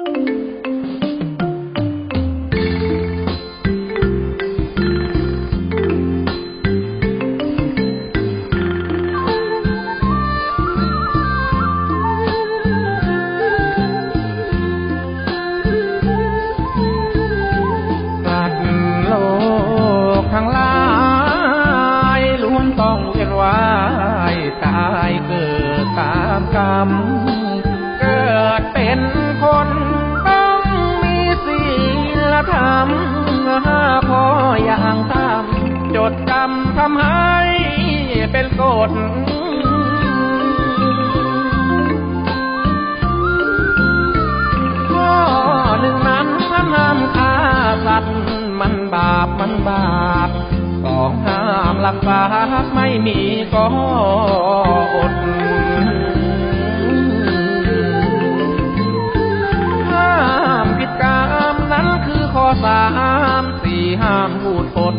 ายล้วนต้องเวียนว่ายตายเกิดตามกรรมเกิดเป็นคน ห้าข้ออย่างตามจดจำทำให้เป็นกฎข้อหนึ่งนั้นห้ามฆ่าสัตว์มันบาปมันบาปสองห้ามลักทรัพย์ไม่มีก็อด ห้ามพูดปด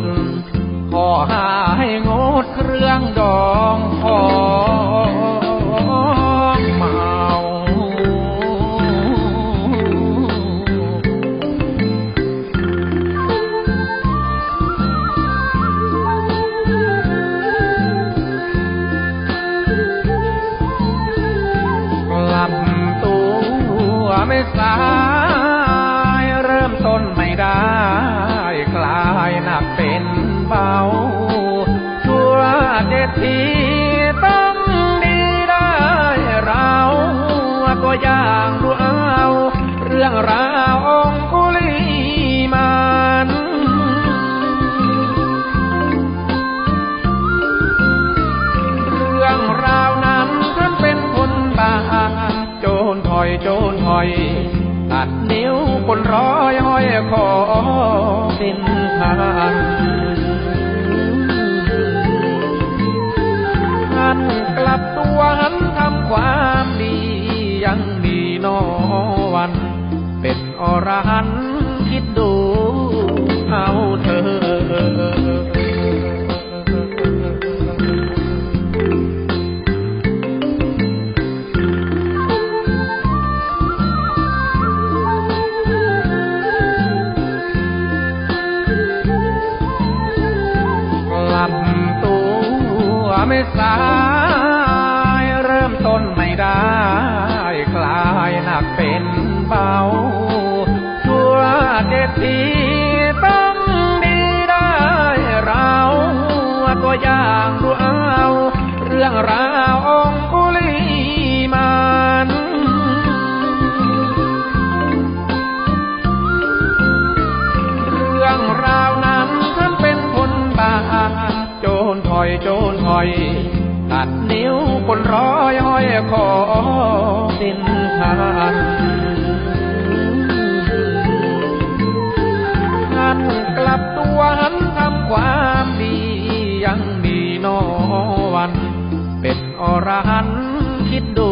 ข้อหาให้งดเครื่องดองของเมาลับตัวไม่สา เป็นเบาชั่วเด็ดทีต้องดีได้เราตัวอย่างดูเอาเรื่องราวองคุลีมันเรื่องราวนั้นท่านเป็นคนบางโจรถอยโจรถอย ตัดนิ้วคนร้อยห้อยคอ เด็ดทีต้องดีได้เราตัวอย่างดูเอา เรื่องราวองคุลีมันเรื่องราวนั้นท่านเป็นคนบาโจรถอยโจรถอย ตัดนิ้วคนร้อยห้อยคอสินทาง วัน เป็นอรหันต์คิดดู